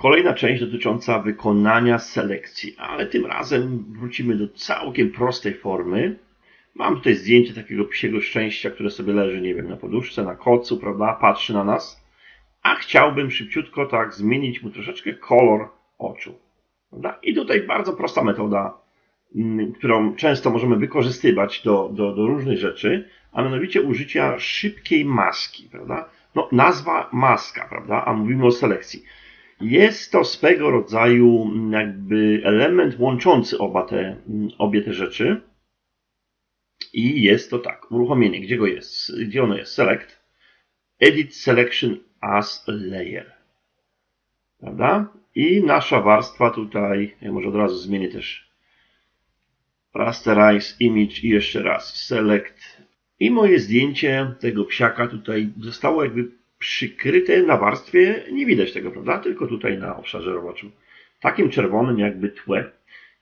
Kolejna część dotycząca wykonania selekcji, ale tym razem wrócimy do całkiem prostej formy. Mam tutaj zdjęcie takiego psiego szczęścia, które sobie leży, nie wiem, na poduszce, na kocu, prawda, patrzy na nas. A chciałbym szybciutko tak zmienić mu troszeczkę kolor oczu. Prawda? I tutaj bardzo prosta metoda, mm, którą często możemy wykorzystywać do, do, do różnych rzeczy, a mianowicie użycia szybkiej maski, prawda? No, nazwa maska, prawda? A mówimy o selekcji. Jest to swego rodzaju jakby element łączący oba te, obie te rzeczy. I jest to tak, uruchomienie, gdzie go jest? Gdzie ono jest? Select. Edit Selection as Layer. Prawda? I nasza warstwa tutaj, ja może od razu zmienię też Rasterize Image i jeszcze raz Select. I moje zdjęcie tego psiaka tutaj zostało jakby przykryte na warstwie, nie widać tego, prawda? Tylko tutaj na obszarze roboczym. Takim czerwonym jakby tłe.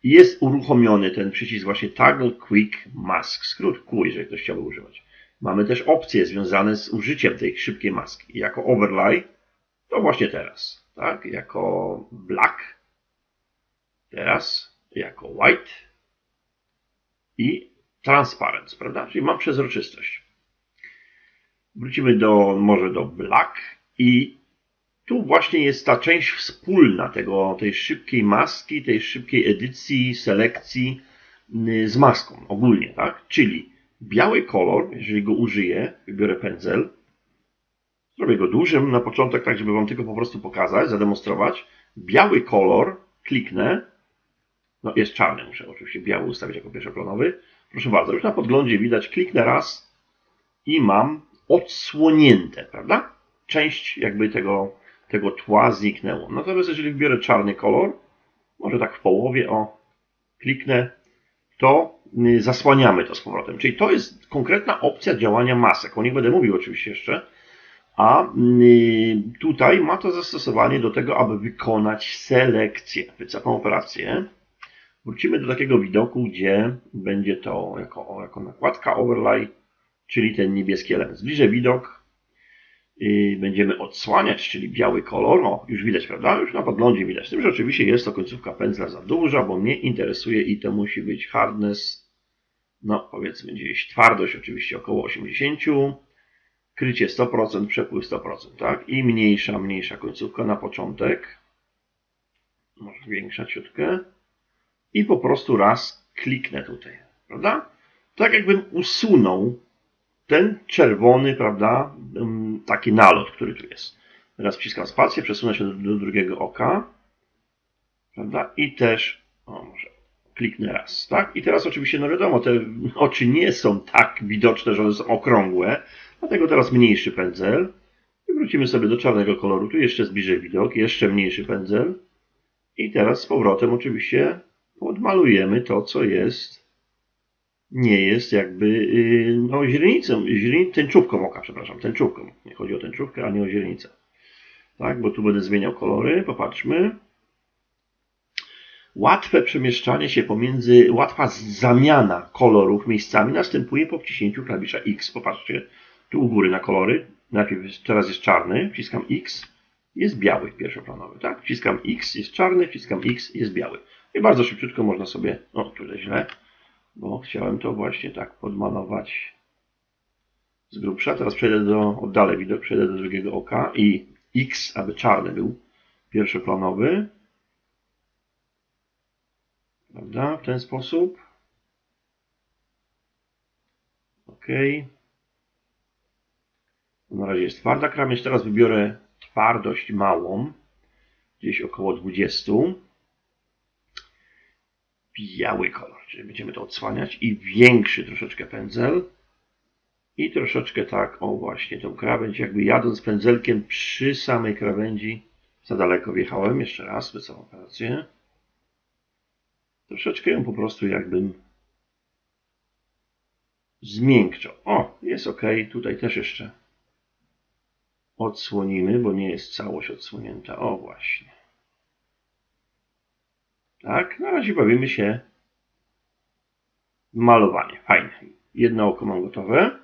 I jest uruchomiony ten przycisk właśnie Toggle Quick Mask, skrót Q, jeżeli ktoś chciałby używać. Mamy też opcje związane z użyciem tej szybkiej maski. Jako overlay to właśnie teraz, tak? Jako black teraz, jako white i transparent, prawda? Czyli mam przezroczystość. Wrócimy do, może do Black i tu właśnie jest ta część wspólna tego, tej szybkiej maski, tej szybkiej edycji, selekcji z maską ogólnie, tak? Czyli biały kolor, jeżeli go użyję, wybiorę pędzel, zrobię go dużym na początek, tak żeby Wam tylko po prostu pokazać, zademonstrować. Biały kolor, kliknę, no jest czarny, muszę oczywiście biały ustawić jako pierwszoplanowy. Proszę bardzo, już na podglądzie widać, kliknę raz i mam odsłonięte, prawda? Część jakby tego, tego tła zniknęło. Natomiast jeżeli wybiorę czarny kolor, może tak w połowie, o, kliknę, to y, zasłaniamy to z powrotem. Czyli to jest konkretna opcja działania masek. O nich będę mówił oczywiście jeszcze. A y, tutaj ma to zastosowanie do tego, aby wykonać selekcję. Taką operację wrócimy do takiego widoku, gdzie będzie to jako, jako nakładka overlay czyli ten niebieski element. Zbliżę widok, będziemy odsłaniać, czyli biały kolor. O, już widać, prawda? Już na podglądzie widać. Z tym, że oczywiście jest to końcówka pędzla za duża, bo mnie interesuje i to musi być hardness, no powiedzmy gdzieś twardość oczywiście około 80, krycie 100%, przepływ 100%, tak? I mniejsza, mniejsza końcówka na początek. Może większa ciutkę. I po prostu raz kliknę tutaj, prawda? Tak jakbym usunął ten czerwony, prawda, taki nalot, który tu jest. Teraz wciskam spację, przesunę się do, do drugiego oka, prawda, i też, o może kliknę raz, tak? I teraz oczywiście, no wiadomo, te oczy nie są tak widoczne, że one są okrągłe, dlatego teraz mniejszy pędzel. I wrócimy sobie do czarnego koloru, tu jeszcze zbliżę widok, jeszcze mniejszy pędzel. I teraz z powrotem oczywiście odmalujemy to, co jest nie jest jakby y, no, źrenicą, źreni, tęczówką oka, przepraszam, tęczówką. Nie chodzi o tęczówkę, a nie o źrenicę. Tak, bo tu będę zmieniał kolory, popatrzmy. Łatwe przemieszczanie się pomiędzy, łatwa zamiana kolorów miejscami następuje po wciśnięciu klawisza X. Popatrzcie, tu u góry na kolory. Najpierw teraz jest czarny, wciskam X, jest biały pierwszoplanowy, tak? Wciskam X, jest czarny, wciskam X, jest biały. I bardzo szybciutko można sobie, o, tutaj źle, bo chciałem to właśnie tak podmalować z grubsza. Teraz przejdę do, oddalę widok, przejdę do drugiego oka i X, aby czarny był pierwszoplanowy. Prawda? W ten sposób. OK. Na razie jest twarda krawędź. Teraz wybiorę twardość małą, gdzieś około 20 biały kolor, czyli będziemy to odsłaniać i większy troszeczkę pędzel i troszeczkę tak, o właśnie, tą krawędź, jakby jadąc pędzelkiem przy samej krawędzi, za daleko wjechałem, jeszcze raz, całą operację. Troszeczkę ją po prostu jakbym zmiękczał. O, jest ok, tutaj też jeszcze odsłonimy, bo nie jest całość odsłonięta. O, właśnie. Tak, na razie bawimy się malowanie. Fajnie. Jedno oko mam gotowe.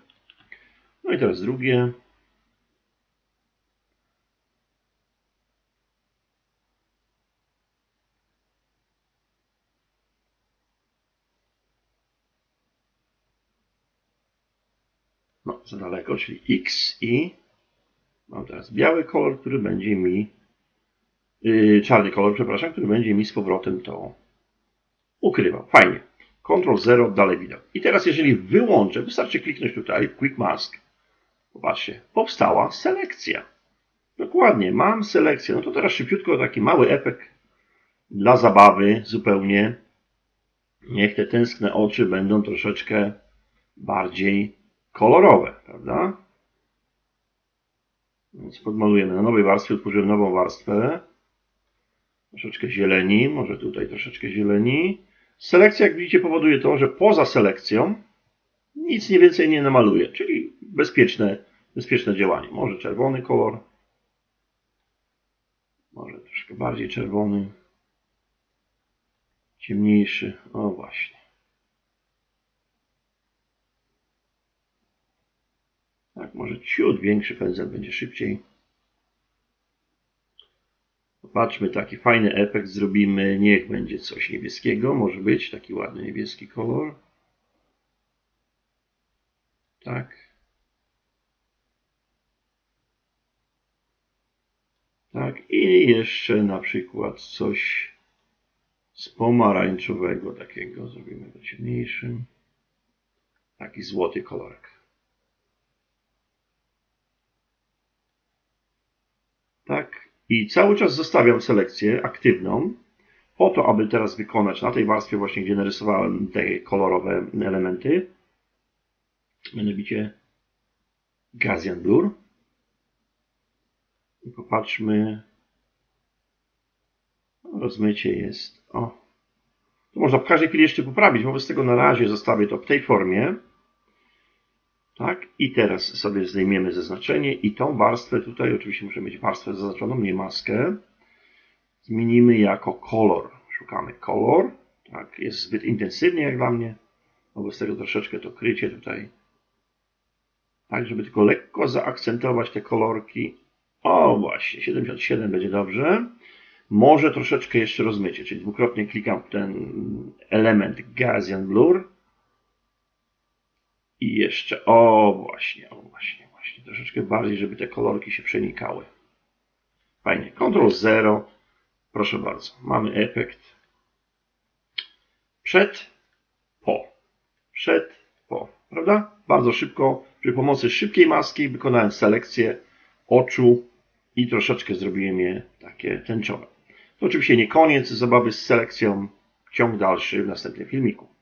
No i teraz drugie. No, za daleko, czyli X i mam teraz biały kolor, który będzie mi yy, czarny kolor, przepraszam, który będzie mi z powrotem to ukrywał. Fajnie. Ctrl 0, dalej widok. I teraz jeżeli wyłączę, wystarczy kliknąć tutaj Quick Mask. Popatrzcie, powstała selekcja. Dokładnie, mam selekcję. No to teraz szybciutko taki mały efekt dla zabawy zupełnie. Niech te tęskne oczy będą troszeczkę bardziej kolorowe, prawda? Więc podmalujemy na nowej warstwie, utworzymy nową warstwę. Troszeczkę zieleni, może tutaj troszeczkę zieleni. Selekcja, jak widzicie, powoduje to, że poza selekcją nic nie więcej nie namaluje, czyli bezpieczne, bezpieczne działanie. Może czerwony kolor, może troszkę bardziej czerwony, ciemniejszy, o właśnie. Tak, może ciut większy pędzel będzie szybciej. Popatrzmy, taki fajny efekt zrobimy. Niech będzie coś niebieskiego. Może być taki ładny niebieski kolor. Tak. Tak. I jeszcze na przykład coś z pomarańczowego takiego. Zrobimy to ciemniejszym. Taki złoty kolorek. Tak. I cały czas zostawiam selekcję aktywną, po to, aby teraz wykonać na tej warstwie właśnie, gdzie narysowałem te kolorowe elementy, mianowicie Gaussian Blur. I popatrzmy, rozmycie jest, o, to można w każdej chwili jeszcze poprawić, wobec tego na razie zostawię to w tej formie. Tak, i teraz sobie zdejmiemy zaznaczenie i tą warstwę tutaj, oczywiście muszę mieć warstwę zaznaczoną, nie maskę, zmienimy jako kolor. Szukamy kolor, tak, jest zbyt intensywnie jak dla mnie, wobec tego troszeczkę to krycie tutaj, tak, żeby tylko lekko zaakcentować te kolorki. O, właśnie, 77 będzie dobrze. Może troszeczkę jeszcze rozmycie, czyli dwukrotnie klikam w ten element Gaussian Blur i jeszcze, o właśnie, o właśnie, właśnie, troszeczkę bardziej, żeby te kolorki się przenikały. Fajnie, Ctrl 0, proszę bardzo, mamy efekt przed, po, przed, po, prawda? Bardzo szybko, przy pomocy szybkiej maski wykonałem selekcję oczu i troszeczkę zrobiłem je takie tęczowe. To oczywiście nie koniec zabawy z selekcją, ciąg dalszy w następnym filmiku.